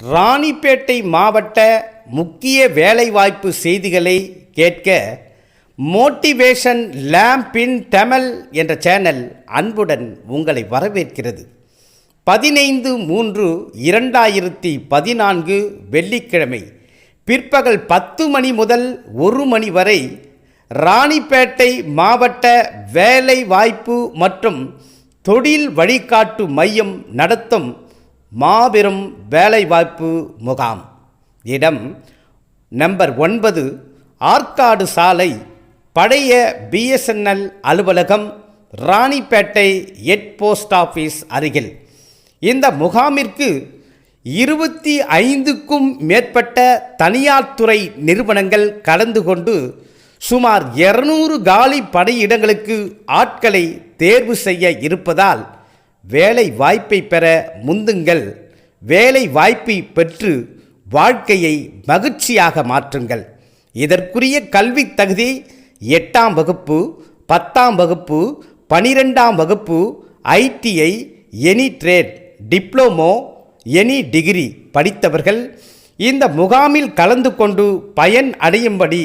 ராணிப்பேட்டை மாவட்ட முக்கிய வேலைவாய்ப்பு செய்திகளை கேட்க மோட்டிவேஷன் லேம்பின் தமிழ் என்ற சேனல் அன்புடன் உங்களை வரவேற்கிறது. பதினைந்து மூன்று இரண்டாயிரத்தி பதினான்கு வெள்ளிக்கிழமை பிற்பகல் பத்து மணி முதல் ஒரு மணி வரை ராணிப்பேட்டை மாவட்ட வேலை வாய்ப்பு மற்றும் தொழில் வழிகாட்டு மையம் நடத்தும் மாபெரும் வேலைவாய்ப்பு முகாம். இடம் நம்பர் ஒன்பது ஆற்காடு சாலை பழைய பிஎஸ்என்எல் அலுவலகம் ராணிப்பேட்டை எட் போஸ்ட் ஆஃபீஸ் அருகில். இந்த முகாமிற்கு இருபத்தி ஐந்துக்கும் மேற்பட்ட தனியார் துறை நிறுவனங்கள் கலந்து கொண்டு சுமார் இருநூறு காலி பணியிடங்களுக்கு ஆட்களை தேர்வு செய்ய இருப்பதால் வேலை வாய்ப்பை பெற முந்துங்கள். வேலை வாய்ப்பை பெற்று வாழ்க்கையை மகிழ்ச்சியாக மாற்றுங்கள். இதற்குரிய கல்வி தகுதி எட்டாம் வகுப்பு பத்தாம் வகுப்பு பனிரெண்டாம் வகுப்பு ITI any trade diploma any degree படித்தவர்கள் இந்த முகாமில் கலந்து கொண்டு பயன் அடையும்படி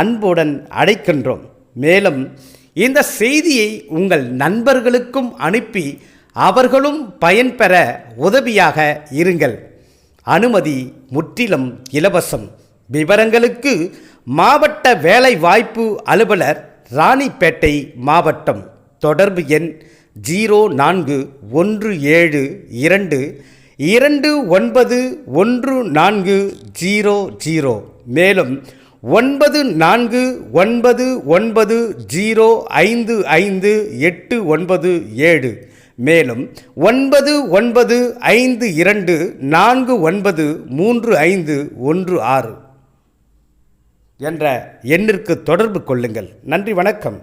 அன்புடன் அழைக்கின்றோம். மேலும் இந்த செய்தியை உங்கள் நண்பர்களுக்கும் அனுப்பி அவர்களும் பயன்பெற உதவியாக இருங்கள். அனுமதி முற்றிலும் இலவசம். விவரங்களுக்கு மாவட்ட வேலை வாய்ப்பு அலுவலர் ராணிப்பேட்டை மாவட்டம். தொடர்பு எண் ஜீரோ நான்கு ஒன்று ஏழு இரண்டு இரண்டு ஒன்பது ஒன்று நான்கு ஜீரோ ஜீரோ. மேலும் ஒன்பது நான்கு ஒன்பது ஒன்பது ஜீரோ ஐந்து ஐந்து எட்டு ஒன்பது ஏழு. மேலும் ஒன்பது ஒன்பது ஐந்து இரண்டு நான்கு ஒன்பது மூன்று ஐந்து ஒன்று ஆறு என்ற எண்ணிற்கு தொடர்பு கொள்ளுங்கள். நன்றி வணக்கம்.